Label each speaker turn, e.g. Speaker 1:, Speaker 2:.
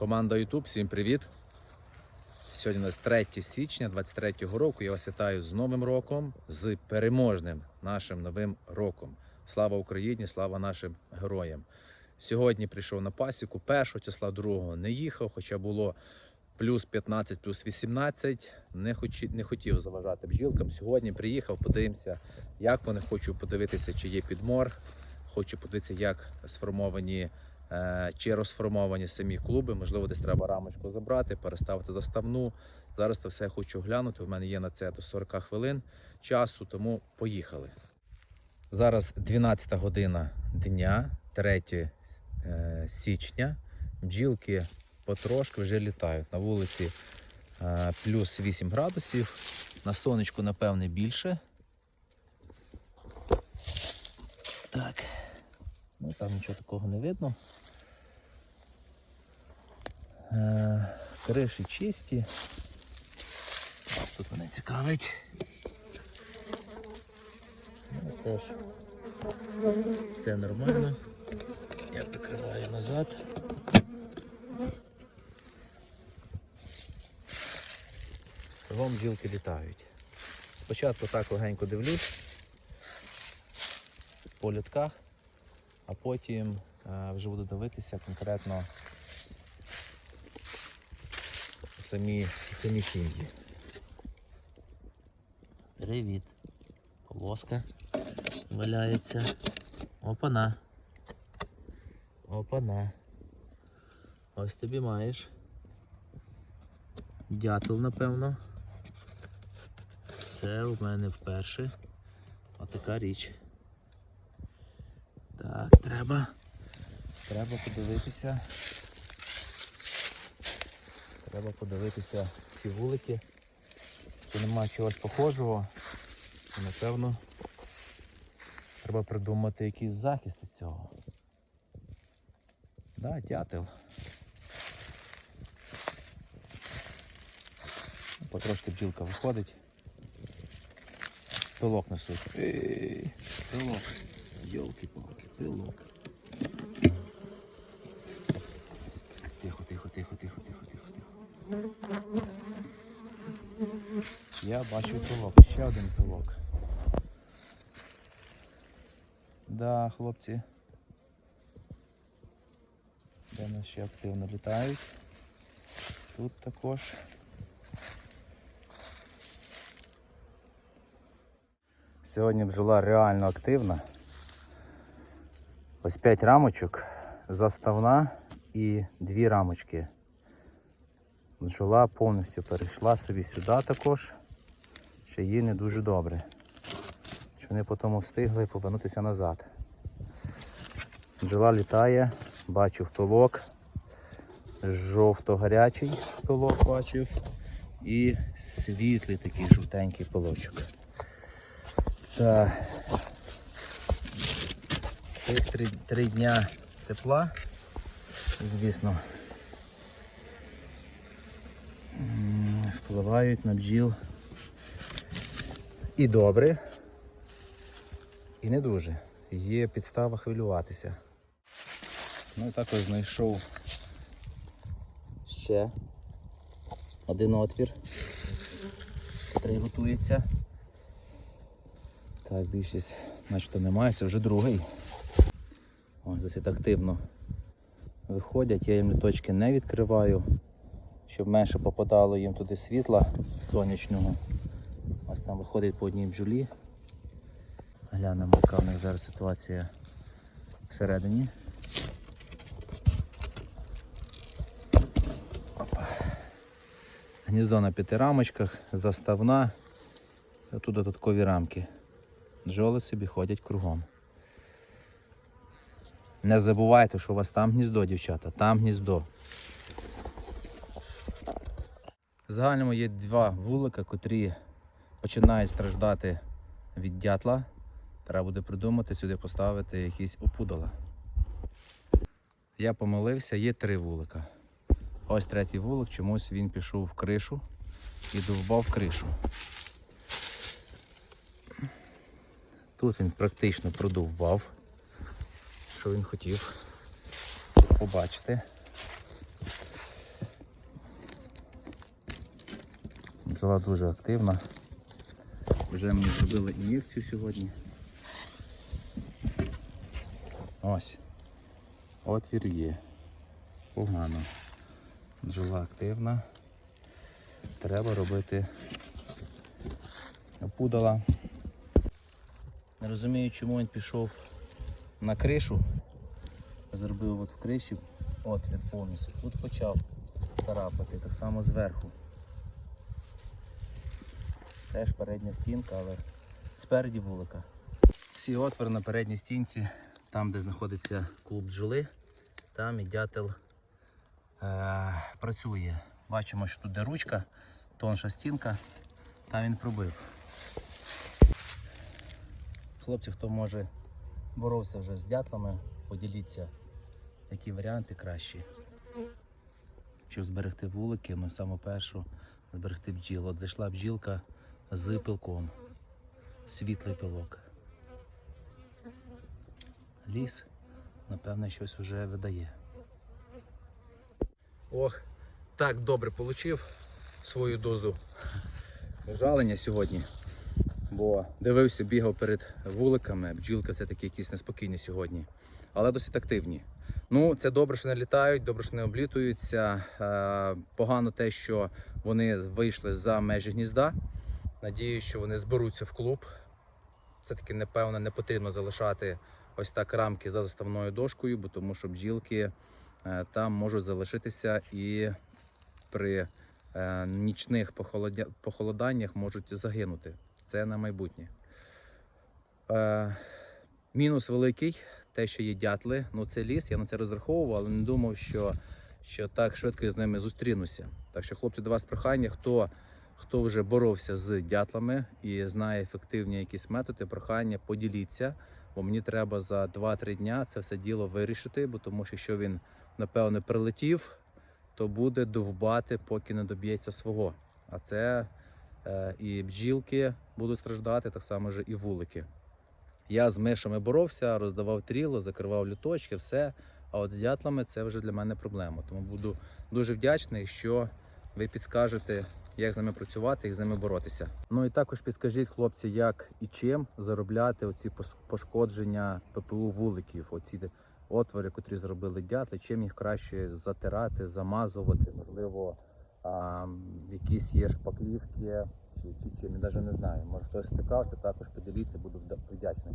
Speaker 1: Команда YouTube, всім привіт! Сьогодні у нас 3 січня 23 року. Я вас вітаю з Новим роком, з переможним нашим новим роком. Слава Україні, слава нашим героям. Сьогодні прийшов на пасіку, першого числа другого не їхав, хоча було плюс 15, плюс 18. Не, хоч, не хотів заважати бджілкам. Сьогодні приїхав, подивимося, як вони хочу подивитися, чи є підмор. Хочу подивитися, як сформовані чи розформовані самі клуби. Можливо, десь треба рамочку забрати, переставити заставну. Зараз це все хочу глянути. В мене є на це до 40 хвилин часу, тому поїхали. Зараз 12 година дня, 3 е, січня. Бджілки потрошки вже літають. На вулиці е, плюс 8 градусів. На сонечку, напевне, більше. Так. Ну, там нічого такого не видно. Криші чисті. Тут мене цікавить. Ну, теж все нормально. Я прикриваю назад. Кругом бджілки літають. Спочатку так легенько дивлюсь по літках, а потім е, вже буду дивитися конкретно самі, самі сім'ї. Привіт. Полоска валяється. Опана. Опана. Ось тобі маєш. Дятел, напевно. Це у мене вперше. Отака річ. Так, треба. Треба подивитися. Треба подивитися ці вулики. Чи немає чогось похожого. І, напевно, треба придумати якийсь захист від цього. Да, дятел. Потрошки бджілка виходить. Пилок несуть. Пилок. Йолки-палки, пилок. Я бачу пилок, ще один пилок. Да, хлопці. Де нас ще активно літають. Тут також. Сьогодні бджола реально активна. Ось 5 рамочок, заставна і дві рамочки. Бджола повністю перейшла собі сюди також. Ще їй не дуже добре. Що вони потім встигли повернутися назад. Бджола літає, бачу впилок. Жовто-гарячий пилок бачив. І світлий такий жовтенький пилочок. Так. Три, три дня тепла, звісно, впливають на бджіл і добре, і не дуже. Є підстава хвилюватися. Ну і також знайшов ще один отвір, який готується. Так, більшість начебто немає, це вже другий. Ось досить активно виходять, я їм літочки не відкриваю, щоб менше попадало їм туди світла сонячного. Ось там виходить по одній бджолі. Глянемо, яка в них зараз ситуація всередині. Опа. Гніздо на п'яти рамочках, заставна. Тут додаткові рамки. Бджоли собі ходять кругом. Не забувайте, що у вас там гніздо, дівчата, там гніздо. В загальному є два вулика, котрі починають страждати від дятла. Треба буде придумати сюди поставити якісь опудала. Я помилився, є три вулика. Ось третій вулик, чомусь він пішов в кришу і довбав кришу. Тут він практично продовбав, що він хотів побачити. Бджола дуже активна. Вже мені зробили ін'єкцію сьогодні. Ось. Отвір є. Погано. Бджола активна. Треба робити опудала. Не розумію, чому він пішов на кришу. Зробив от в криші отвір повністю. Тут почав царапати, так само зверху. Теж передня стінка, але спереді вулика. Всі отвори на передній стінці, там де знаходиться клуб бджоли, там і дятел е- працює. Бачимо, що тут де ручка, тонша стінка, там він пробив. Хлопці, хто може боровся вже з дятлами, поділіться, які варіанти кращі. Щоб зберегти вулики, ну саме першу зберегти бджіл. От зайшла бджілка з пилком. Світлий пилок. Ліс, напевне, щось вже видає. Ох, так добре получив свою дозу жалення сьогодні. Бо дивився, бігав перед вуликами. Бджілка все-таки якісь неспокійні сьогодні, але досить активні. Ну, це добре, що не літають, добре, що не облітуються. Е, Погано те, що вони вийшли за межі гнізда. Надіюсь, що вони зберуться в клуб. Все-таки, напевно, не потрібно залишати ось так рамки за заставною дошкою, бо тому що бджілки е, там можуть залишитися і при е, нічних похолоданнях можуть загинути. Це на майбутнє. Е, мінус великий, те, що є дятли. Ну, це ліс, я на це розраховував, але не думав, що, що так швидко я з ними зустрінуся. Так що, хлопці, до вас прохання, хто, хто вже боровся з дятлами і знає ефективні якісь методи, прохання, поділіться, бо мені треба за 2-3 дня це все діло вирішити, бо тому що якщо він, напевне, прилетів, то буде довбати, поки не доб'ється свого. А це е, і бджілки будуть страждати, так само ж і вулики. Я з мишами боровся, роздавав тріло, закривав люточки, все. А от з дятлами це вже для мене проблема. Тому буду дуже вдячний, якщо ви підскажете, як з ними працювати, як з ними боротися. Ну і також підскажіть, хлопці, як і чим заробляти оці пошкодження ППУ вуликів, оці отвори, котрі зробили дятли, чим їх краще затирати, замазувати, можливо, а, якісь є шпаклівки чи, чи чим, я навіть не знаю. Може хтось стикався, також поділіться, буду вдячний.